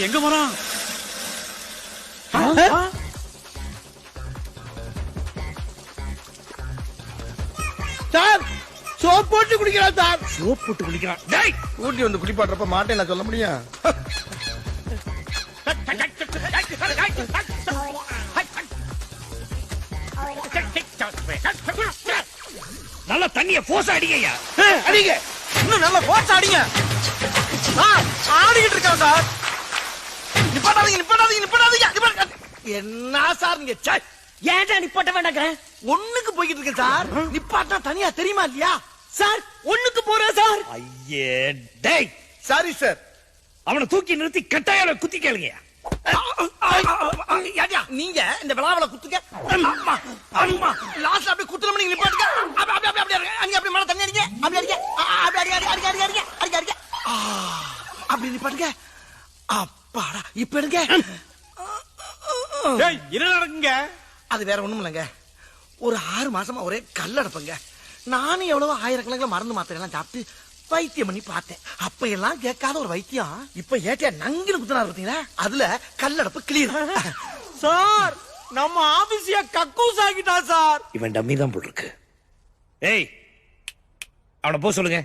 எங்க போறான்? Sir soap போட்டு குடிக்கிறான் சார். சோப் போட்டு குளிக்கிறான் டேய்! ஊட்டி வந்து குளிப்பாட்டுறப்ப மாட்டேன் நான் சொல்ல முடியும் நல்லா தண்ணிய போச அடிங்கய்யா அடிங்க. இன்னும் நல்லா போச்சு அடிங்க. ஆடிக்கிட்டு இருக்கான் சார். நிப்பாட்டாதீங்க நிப்பாட்டாதீங்க. என்ன சார் நீங்க. ஏன்டா நிப்பாட்ட வேண்டாங்க ஒண்ணுக்கு போய்கிட்டு இருக்கேன் சார் நிப்பாட்டா தனியா தெரியுமா இல்லையா? சார் ஒண்ணுக்கு போறேன் சார். ஐயே டேய். Sorry sir. அவனை தூக்கி நிறுத்தி கட்டாயால குத்தி ஏடியா, நீங்க இந்த விழாவில குத்துக்க அம்மா, அம்மா. லாஸ்ட்ல அப்படியே குத்துற நிப்பாட்டுங்க. அப்படி அப்படி அப்படி அப்படியே அங்க அப்படி மேல தண்ணி அடிங்க. அப்படி அடிங்க. அப்படி அடிங்க அடிங்க அடிங்க அடிங்க. ஆ, அப்படி நிப்பாட்டுங்க. அப்பாடா இப்ப எடுங்க. என்ன நடக்குங்க? அது வேற ஒண்ணும் இல்லைங்க. ஒரு ஆறு மாசமா ஒரே கல்லடப்புங்க நானும் எவ்வளவோ ஆயிரக்கணக்கில் மருந்து மாத்திரை எல்லாம் சாப்பிட்டு வைத்தியம் பண்ணி பார்த்தேன். அப்ப எல்லாம் கேட்காத ஒரு வைத்தியம். இப்ப ஏட்டியா நங்கின குத்துனா பார்த்தீங்களா? அதுல கல்லடப்பு கிளியர் சார் நம்ம ஆபீஸிய கக்கூஸ் ஆகிட்டா சார். இவன் டம்மி தான் போல் இருக்கு ஏய் அவனை போ சொல்லுங்க.